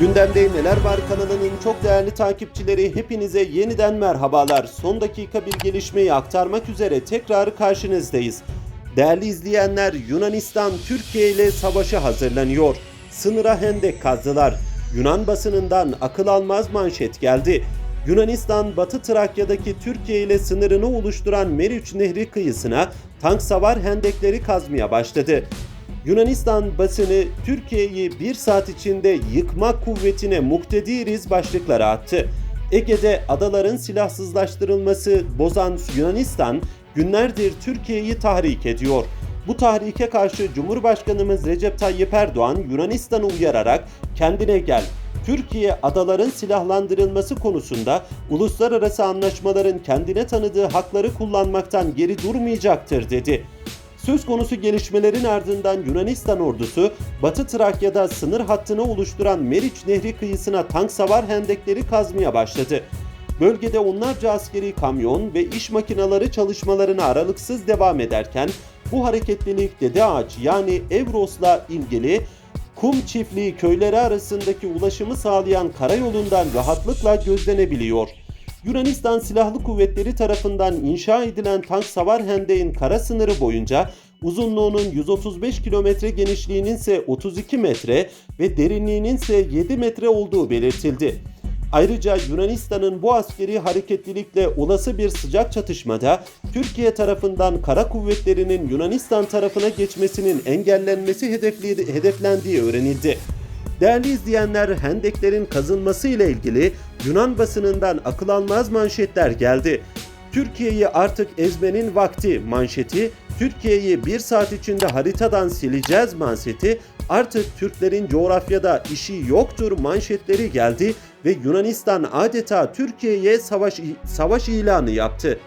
Gündemde Neler Var kanalının çok değerli takipçileri hepinize yeniden merhabalar. Son dakika bir gelişmeyi aktarmak üzere tekrar karşınızdayız. Değerli izleyenler Yunanistan Türkiye ile savaşa hazırlanıyor. Sınıra hendek kazdılar. Yunan basınından akıl almaz manşet geldi. Yunanistan Batı Trakya'daki Türkiye ile sınırını oluşturan Meriç Nehri kıyısına tank savar hendekleri kazmaya başladı. Yunanistan basını Türkiye'yi bir saat içinde yıkma kuvvetine muktediriz başlıkları attı. Ege'de adaların silahsızlaştırılması bozan Yunanistan günlerdir Türkiye'yi tahrik ediyor. Bu tahrike karşı Cumhurbaşkanımız Recep Tayyip Erdoğan Yunanistan'ı uyararak kendine gel. Türkiye adaların silahlandırılması konusunda uluslararası anlaşmaların kendine tanıdığı hakları kullanmaktan geri durmayacaktır dedi. Söz konusu gelişmelerin ardından Yunanistan ordusu Batı Trakya'da sınır hattını oluşturan Meriç Nehri kıyısına tank savar hendekleri kazmaya başladı. Bölgede onlarca askeri kamyon ve iş makineleri çalışmalarına aralıksız devam ederken bu hareketlilik Dede Ağaç yani Evros'la ilgili Kum çiftliği köyleri arasındaki ulaşımı sağlayan karayolundan rahatlıkla gözlenebiliyor. Yunanistan Silahlı Kuvvetleri tarafından inşa edilen tank savar hendeğin kara sınırı boyunca uzunluğunun 135 kilometre genişliğinin ise 32 metre ve derinliğinin ise 7 metre olduğu belirtildi. Ayrıca Yunanistan'ın bu askeri hareketlilikle olası bir sıcak çatışmada Türkiye tarafından kara kuvvetlerinin Yunanistan tarafına geçmesinin engellenmesi hedeflendiği öğrenildi. Değerli izleyenler, hendeklerin kazınması ile ilgili Yunan basınından akıl almaz manşetler geldi. Türkiye'yi artık ezmenin vakti manşeti, Türkiye'yi bir saat içinde haritadan sileceğiz manşeti, artık Türklerin coğrafyada işi yoktur manşetleri geldi ve Yunanistan adeta Türkiye'ye savaş savaş ilanı yaptı.